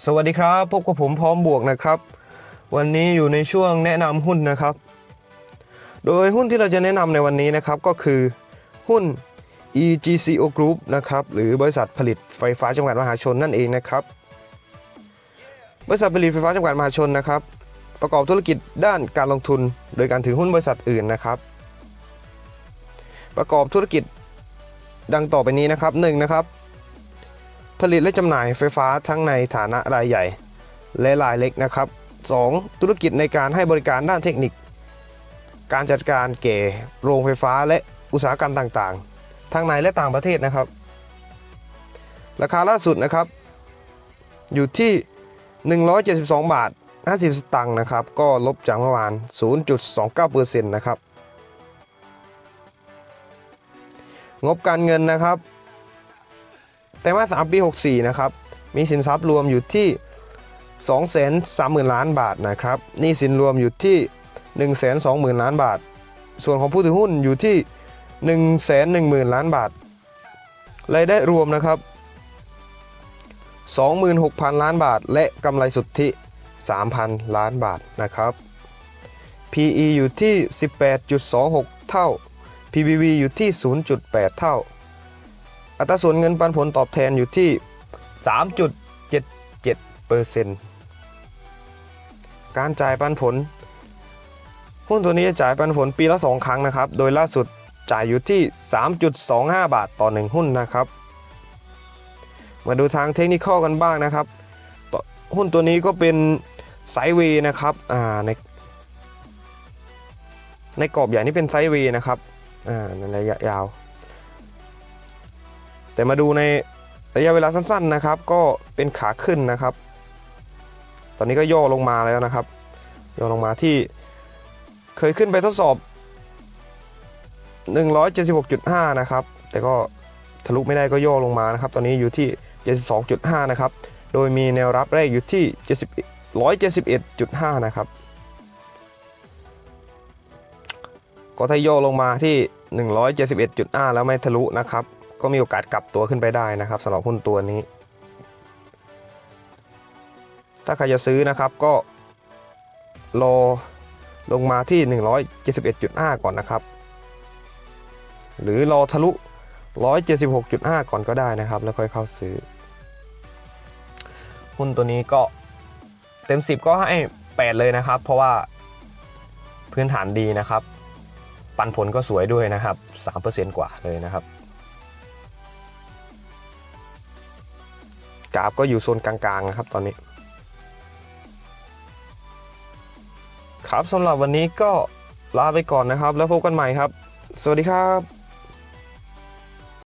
สวัสดีครับ พบกับผมพร้อมบวกนะครับ วันนี้อยู่ในช่วงแนะนำหุ้นนะครับ โดยหุ้นที่เราจะแนะนำในวันนี้นะครับก็คือหุ้น EGCO Group นะครับหรือบริษัทผลิตไฟฟ้าจำกัดมหาชนนั่นเองนะครับ บริษัทผลิตไฟฟ้าจำกัดมหาชนนะครับ ประกอบธุรกิจด้านการลงทุน โดยการถือหุ้นบริษัทอื่นนะครับ ประกอบธุรกิจดังต่อไปนี้นะครับหนึ่งนะครับ ผลิตและจำหน่ายไฟฟ้าทั้งในฐานะรายใหญ่ และรายเล็กนะครับ 2. ธุรกิจในการให้บริการด้านเทคนิค การจัดการแก่โรงไฟฟ้าและอุตสาหกรรมต่างๆ ทั้งในและต่างประเทศนะครับ ราคาล่าสุดนะครับ อยู่ที่ 172 บาท 50 สตางค์นะครับ ก็ลบจากเมื่อวาน 0.29%นะครับ งบการเงินนะครับ แต่มาสามปี 64 นะครับ มีสินทรัพย์รวมอยู่ที่ 230,000 ล้านบาทนะครับหนี้สินรวมอยู่ที่ 120,000 ล้านบาท ส่วนของผู้ถือหุ้นอยู่ที่ 110,000 ล้านบาทรายได้รวมนะครับ 26,000 ล้านบาท และกำไรสุทธิ 3,000 ล้านบาทนะครับ PE อยู่ที่ 18.26 เท่า PBV อยู่ที่ 0.8 เท่า อัตราส่วนเงินปันผลตอบแทนอยู่ที่ 3.77เปอร์เซ็นต์การจ่ายปันผล หุ้นตัวนี้จะจ่ายปันผลปีละ 2 ครั้งนะครับ โดยล่าสุดจ่ายอยู่ที่ 3.25 บาทต่อ 1 หุ้นนะครับ มาดูทางเทคนิคกันบ้างนะครับ หุ้นตัวนี้ก็เป็นไซด์เวย์นะครับในในกรอบใหญ่นี่เป็นไซด์เวย์นะครับอ่าในระยะยาว แต่มาดูในระยะเวลาสั้นๆนะครับ ก็เป็นขาขึ้นนะครับ ตอนนี้ก็ย่อลงมาแล้วนะครับ ย่อลงมาที่เคยขึ้นไปทดสอบ 176.5 นะครับ แต่ก็ทะลุไม่ได้ก็ย่อลงมานะครับ ตอนนี้อยู่ที่ 72.5 นะครับ โดยมีแนวรับแรกอยู่ที่171.5 นะครับ ก็ถ้าย่อลงมาที่ 171.5 แล้วไม่ทะลุนะครับ ก็มีโอกาสกลับตัวขึ้นไปได้นะครับสำหรับหุ้นตัวนี้ ถ้าใครจะซื้อนะครับก็รอลงมาที่ 171.5 ก่อนนะครับ หรือรอทะลุ 176.5 ก่อนก็ได้นะครับ แล้วค่อยเข้าซื้อ หุ้นตัวนี้ก็เต็ม 10 ก็ให้ 8 เลยนะครับ เพราะว่าพื้นฐานดีนะครับ ปันผลก็สวยด้วยนะครับ 3%กว่าเลยนะครับ กราฟก็อยู่โซนกลางๆนะครับตอนนี้ ครับสำหรับวันนี้ก็ลาไปก่อนนะครับ แล้วพบกันใหม่ครับ สวัสดีครับ